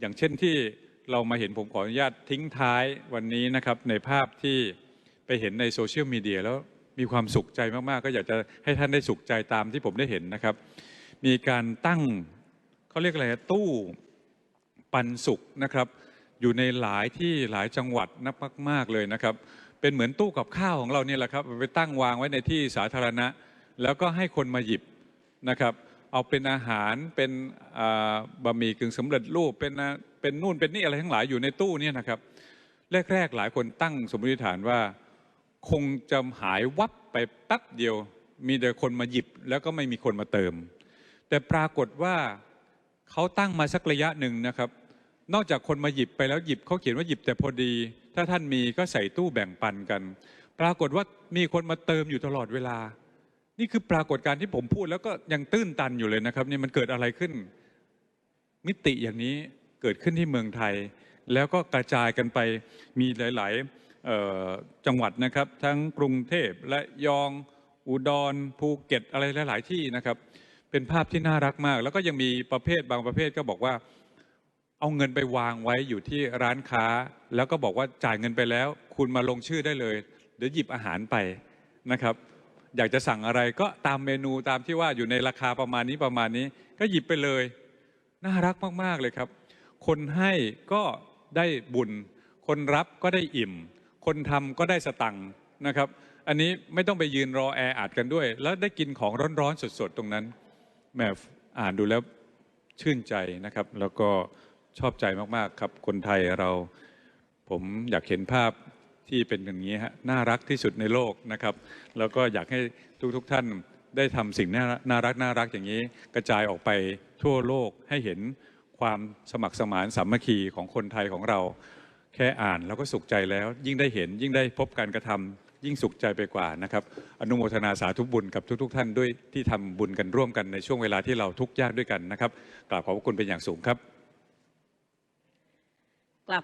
อย่างเช่นที่เรามาเห็นผมขออนุญาตทิ้งท้ายวันนี้นะครับ ในภาพที่ไปเห็นในโซเชียลมีเดียแล้วมีความสุขใจมาก ๆ ก็อยากจะให้ท่านได้สุขใจตามที่ผมได้เห็นนะครับ มีการตั้งเขาเรียกอะไรตู้ปันสุขนะครับ อยู่ในหลายที่หลายจังหวัดนับมาก ๆ เลยนะครับ เป็นเหมือนตู้กับข้าวของเราเนี่ยแหละครับ ไปตั้งวางไว้ในที่สาธารณะ แล้วก็ให้คนมาหยิบนะครับ เอาเป็นอาหารเป็นบะหมี่กึ่งสำเร็จรูปเป็นเป็นนู่นเป็นนี่อะไรทั้งหลายอยู่ในตู้เนี่ยนะครับแรกๆหลายคนตั้งสมมติฐานว่า คงจะหายวับไปแป๊บเดียว มีแต่คนมาหยิบ แล้วก็ไม่มีคนมาเติม แต่ปรากฏว่าเขาตั้งมาสักระยะหนึ่งนะครับ นอกจากคนมาหยิบไปแล้วหยิบเขาเขียนว่าหยิบแต่พอดี ถ้าท่านมีก็ใส่ตู้แบ่งปันกัน ปรากฏว่ามีคนมาเติมอยู่ตลอดเวลา นี่คือปรากฏการณ์ที่ผมพูดแล้วก็ยังตื้นตันอยู่เลยนะครับนี่มันเกิดอะไรขึ้น มิติอย่างนี้เกิดขึ้นที่เมืองไทย แล้วก็กระจายกันไปมีหลาย ๆ จังหวัดนะครับ ทั้งกรุงเทพและยอง อุดรภูเก็ตอะไรหลาย ๆ ที่นะครับ เป็นภาพที่น่ารักมาก แล้วก็ยังมีประเภทบางประเภทก็บอกว่า เอาเงินไปวางไว้อยู่ที่ร้านค้า แล้วก็บอกว่าจ่ายเงินไปแล้ว คุณมาลงชื่อได้เลย เดี๋ยวหยิบอาหารไปนะครับ อยากจะสั่งอะไรก็ตามเมนูตามที่ว่าอยู่ในราคาประมาณนี้ประมาณนี้ ก็หยิบไปเลย น่ารักมาก ๆ เลยครับ คนให้ก็ได้บุญ คนรับก็ได้อิ่ม คนทำก็ได้สตังค์นะครับ อันนี้ไม่ต้องไปยืนรอแออัดกันด้วย แล้วได้กินของร้อน ๆ สด ๆ ตรงนั้นแหมอ่านดูแล้วชื่นใจนะครับ แล้วก็ชอบใจมาก ๆ ครับ คนไทยเรา ผมอยากเห็นภาพ ที่เป็นอย่างนี้ฮะน่ารักที่สุดในโลกนะครับ แล้วก็อยากให้ทุกๆทท่านได้ทำสิ่งน่าน่ารักน่ารักอย่างนี้ กระจายออกไปทั่วโลกให้เห็นความสมัครสมานสามัคคีของคนไทยของเรา แค่อ่านแล้วก็สุขใจแล้ว ยิ่งได้เห็นยิ่งได้พบการกระทำยิ่งสุขใจไปกว่านะครับ อนุโมทนาสาธุบุญกับทุก ๆท่านด้วยที่ทำบุญกันร่วมกันในช่วงเวลาที่เราทุกข์ยากด้วยกันนะครับกราบขอบพระคุณเป็นอย่างสูงครับ